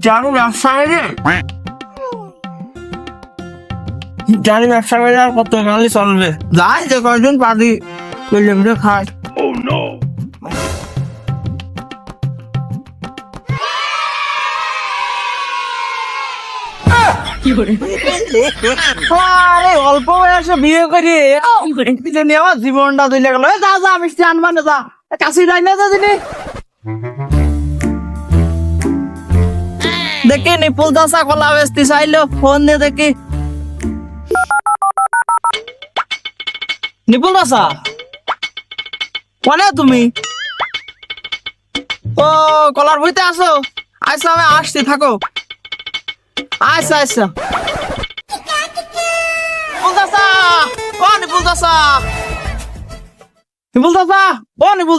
জানো ব্যবসা জানি ব্যবসা করে আর কত গালি চলবে? যাই যে কয়জন পারি খায়। আরে অল্প বয়সে বিয়ে করে। পিছনে আমার জীবনটা দিলে গেল। যা যা মিষ্টি আনবা না যা। কাশি যাই না যা দিনে দেখি নিপুল দাসা কলা বেচতে চাইলো। ফোন দিয়ে দেখি। নিপুল দাসা কোনে তুমি? ও কলার বইতে আসো আচ্ছা আমি আসছি থাকো। আচ্ছা আচ্ছা। ও নিপুল দাসা নিপুল দাসা ও নিপুল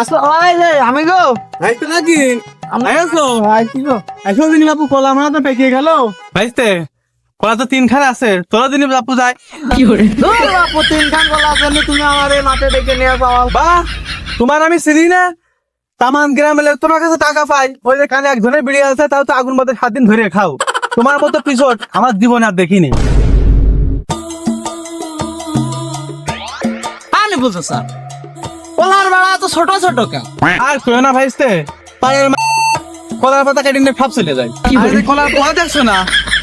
আসো ওই যে আমি গো। আইতো নাকি? আমি আসো। আইছি গো? আইসো দিন বাপু কলা মারা তো পেকে গেল। ভাইস্তে কলা তো তিনখান আছে। তোরা দিন বাপু যায়। কি দূর বাপু তিনখান কলা জন্য তুমি আমার এই মাঠে ডেকে নিয়ে যাও। বা তোমার আমি চিনি না। তামান গ্রামে তোমার কাছে টাকা পাই। ওই যে কানে একজনের বিড়ি আছে তাও তো আগুন বাদে সাত দিন ধরে খাও। তোমার মতো পিছট আমার জীবনে আর দেখিনি। বলছো স্যার। কলার বেড়া তো ছোট ছোট আর কেউ না ভাইস্তে পায়ের কলার পাতা কেটে নিয়ে ফাপ চলে যায়। কলার পোয়া দেখছ না?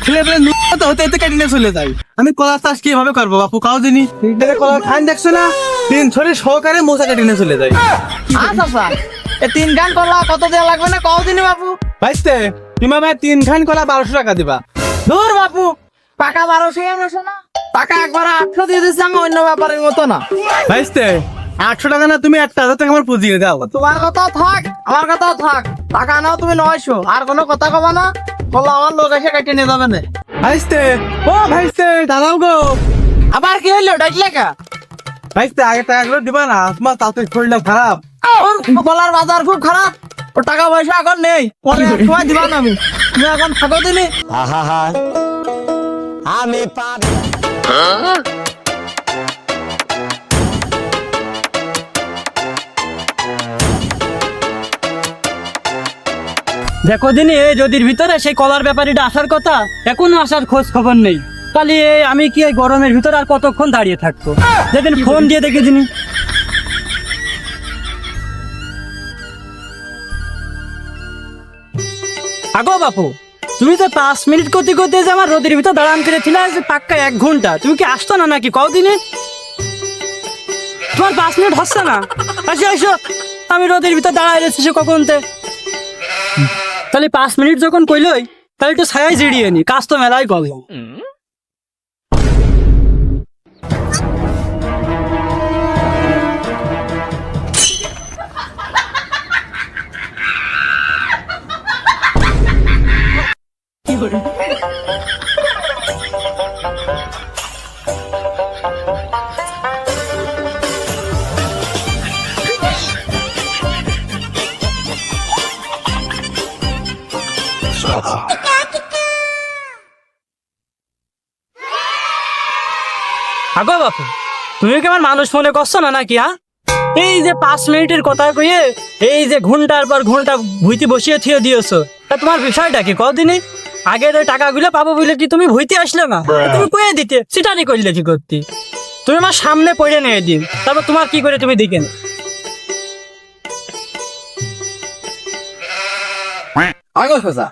ছেলে পেলে নুতো হতে হতে কেটে নিয়ে চলে যায়। আমি কলার চাষ কীভাবে করব বাপু? কাউ দিনি এই কলার খান দেখছ না? তিন ছড়ি সহকারে মোচা কেটে নিয়ে চলে যায়। আচ্ছা এই তিন খান কলা কত দেওয়া লাগবে না? কদিন বাপু। ভাইস্তে তুমি ভাই তিন খান কলা বারোশো টাকা দিবা। দূর বাপু টাকা বারোশো এনেছো না? টাকা একবার আটশো দিয়ে দিচ্ছি আমি অন্য ব্যাপারের মতো না। ভাইস্তে আটশো টাকা না তুমি একটা হাজার টাকা আমার পুজিয়ে দাও তোমার কথা থাক আমার কথা থাক। টাকা নাও তুমি নয়শো আর কোনো কথা কবা না। বলল আমার লোক এসে কেটে নিয়ে যাবে না। ভাইস্তে ও ভাইস্তে দাঁড়াও গো আবার কি হইল ডাকলে কা? ভাইস্তে আগে টাকাগুলো দিবা না তোমার তাতে শরীরটা খারাপ বাজার খুব খারাপ। ও টাকা পয়সা এখন নেই। পরে সময় দিবা না আমি। তুমি এখন থাকো দিনি। দেখো দিনই এই যদির ভিতরে সেই কলার ব্যাপারীটা আসার কথা এখনও আসার খোঁজ খবর নেই। তাহলে আমি কি এই গরমের ভিতরে আর কতক্ষণ দাঁড়িয়ে থাকতো যেদিন ফোন দিয়ে দেখে দিনি আগো বাপু, তুমি তো পাঁচ মিনিট করতে করতে যে আমার রোদের ভিতর দাঁড়ান করে ছিল পাক্কা এক ঘণ্টা। তুমি কি আসতো না নাকি কদিনে তোমার পাঁচ মিনিট হচ্ছে না। আসো আসো। আমি রোদের ভিতর দাঁড়ায় রয়েছি সে কখন তে তাহলে পাঁচ মিনিট যখন কইলই, তাহলে একটু ছায়াই জিড়িয়ে নি। কাজ তো মেলাই করলাম আগো বাপু, তুমি কি আমার মানুষ মনে করছ না নাকি হ্যাঁ? এই যে পাঁচ মিনিটের কথা কইয়ে, এই যে ঘণ্টার পর ঘণ্টা ভুইতে বসিয়ে থিয়ে দিয়েছ, তা তোমার বিষয়টা কি? কদিনই আগের ওই টাকাগুলো পাবো বলে কি তুমি ভুইতে আসলে না? তুমি কয়ে দিতে সেটারই করলে কি করতে? তুমি আমার সামনে পড়ে নিয়ে দিন তারপর তোমার কি করে তুমি দিকে? আগো সোজা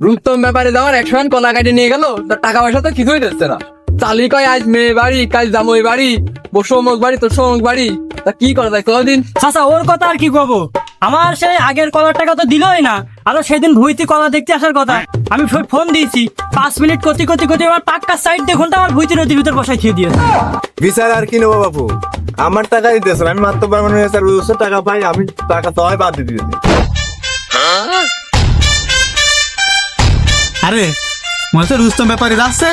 রুস্তম ব্যাপারে যাওয়ার একশো রান কলা কাটে নিয়ে গেল তার টাকা পয়সা তো কিছুই দিচ্ছে না। চালি কয় আজ মেয়ে বাড়ি কাজ জামই বাড়ি বসো অমুক বাড়ি তোর অমুক বাড়ি তা কি করা যায় কদিন? চাচা ওর কথা আর কি কব? আমার সেই আগের কলার টাকা তো দিলই না। আরও সেদিন ভুইতে কলা দেখতে আসার কথা। আমি ফোন দিয়েছি। পাঁচ মিনিট করতে কতি করতে আমার পাক্কা সাইড দেখুন তো আমার ভুইতে নদীর ভিতর বসাই খেয়ে দিয়েছে। বিচার আর কি নেব বাবু আমার টাকা দিতেছে আমি মাত্র পারব না স্যার দুশো টাকা পাই আমি টাকা তো হয় বাদ দিয়ে দিয়েছি। আরে মনে হচ্ছে রুস্তম ব্যাপারে যাচ্ছে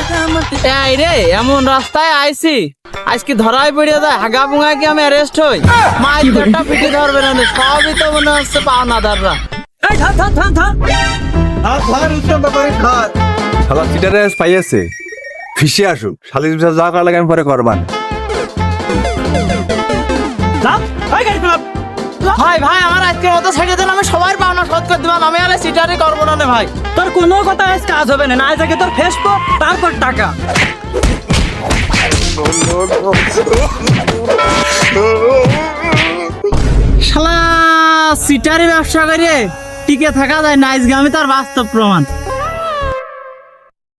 এই রে এমন রাস্তায় আইছি। আজকে ধরাই পড়ে যায় হাগা পুঙা কি আমি অ্যারেস্ট হই। মাই পেটটা পিটি ধরবে না। সবই তো মনে হচ্ছে পাওনাদাররা। এই ধর ধর ধর ধর। আর ধর রুস্তম ব্যাপারে ধর। শালা চিটারে পাইয়াছে। ফিসে আসুক যা করা লাগে আমি পরে করবান। ভাই ভাই আমার আজকের মতো ছেড়ে দিন আমি সবার পাওনা শোধ করে আমি আর সিটারি করব না ভাই। তোর কোনো কথা আজ কাজ হবে না আজ আগে তোর ফেসবো তারপর টাকা। শালা সিটারি ব্যবসা করে টিকে থাকা যায় নাইস গামে তার বাস্তব প্রমাণ।